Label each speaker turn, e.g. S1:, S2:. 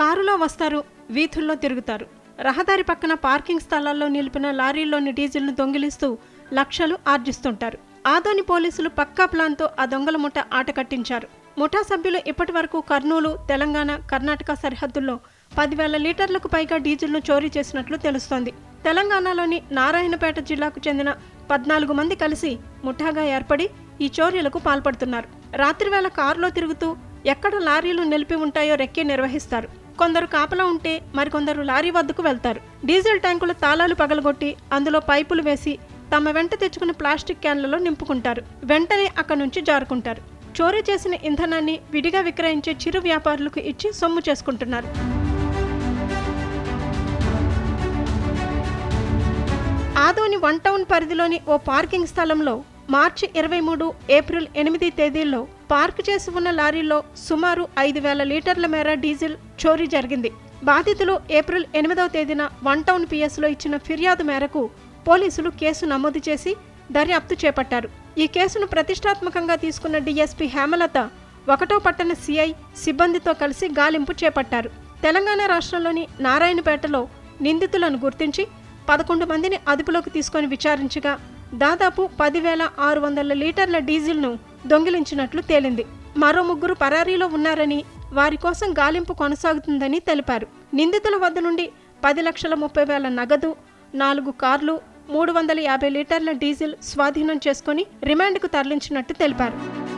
S1: కారులో వస్తారు వీధుల్లో తిరుగుతారు. రహదారి పక్కన పార్కింగ్ స్థలాల్లో నిలిపిన లారీల్లోని డీజిల్ను దొంగిలిస్తూ లక్షలు ఆర్జిస్తుంటారు. ఆదోని పోలీసులు పక్కా ప్లాన్తో ఆ దొంగల ముఠ ఆట కట్టించారు. ముఠా సభ్యులు ఇప్పటి వరకు కర్నూలు తెలంగాణ కర్ణాటక సరిహద్దుల్లో పదివేల లీటర్లకు పైగా డీజిల్ను చోరీ చేసినట్లు తెలుస్తోంది. తెలంగాణలోని నారాయణపేట జిల్లాకు చెందిన పద్నాలుగు మంది కలిసి ముఠాగా ఏర్పడి ఈ చోరీలకు పాల్పడుతున్నారు. రాత్రివేళ కారులో తిరుగుతూ ఎక్కడ లారీలు నిలిపి ఉంటాయో రెక్కి నిర్వహిస్తారు. కొందరు కాపలా ఉంటే మరికొందరు లారీ వద్దకు వెళ్తారు. డీజిల్ ట్యాంకుల తాళాలు పగలగొట్టి అందులో పైపులు వేసి తమ వెంట తెచ్చుకున్న ప్లాస్టిక్ క్యాన్లలో నింపుకుంటారు. వెంటనే అక్కడి నుంచి జారుకుంటారు. చోరీ చేసిన ఇంధనాన్ని విడిగా విక్రయించే చిరు వ్యాపారులకు ఇచ్చి సొమ్ము చేసుకుంటున్నారు. ఆదోని వన్ టౌన్ పరిధిలోని ఓ పార్కింగ్ స్థలంలో మార్చి ఇరవై మూడు ఏప్రిల్ ఎనిమిది తేదీల్లో పార్క్ చేసి ఉన్న లారీలో సుమారు ఐదు వేల లీటర్ల మేర డీజిల్ చోరీ జరిగింది. బాధితులు ఏప్రిల్ ఎనిమిదవ తేదీన వన్ టౌన్ పిఎస్లో ఇచ్చిన ఫిర్యాదు మేరకు పోలీసులు కేసు నమోదు చేసి దర్యాప్తు చేపట్టారు. ఈ కేసును ప్రతిష్టాత్మకంగా తీసుకున్న డీఎస్పీ హేమలత ఒకటో పట్టణ సిఐ సిబ్బందితో కలిసి గాలింపు చేపట్టారు. తెలంగాణ రాష్ట్రంలోని నారాయణపేటలో నిందితులను గుర్తించి పదకొండు మందిని అదుపులోకి తీసుకొని విచారించగా దాదాపు పదివేల ఆరు వందల లీటర్ల డీజిల్ను దొంగిలించినట్లు తేలింది. మరో ముగ్గురు పరారీలో ఉన్నారని వారి కోసం గాలింపు కొనసాగుతుందని తెలిపారు. నిందితుల వద్ద నుండి పది లక్షల ముప్పై వేల నగదు నాలుగు కార్లు మూడు వందల యాభై లీటర్ల డీజిల్ స్వాధీనం చేసుకుని రిమాండ్కు తరలించినట్టు తెలిపారు.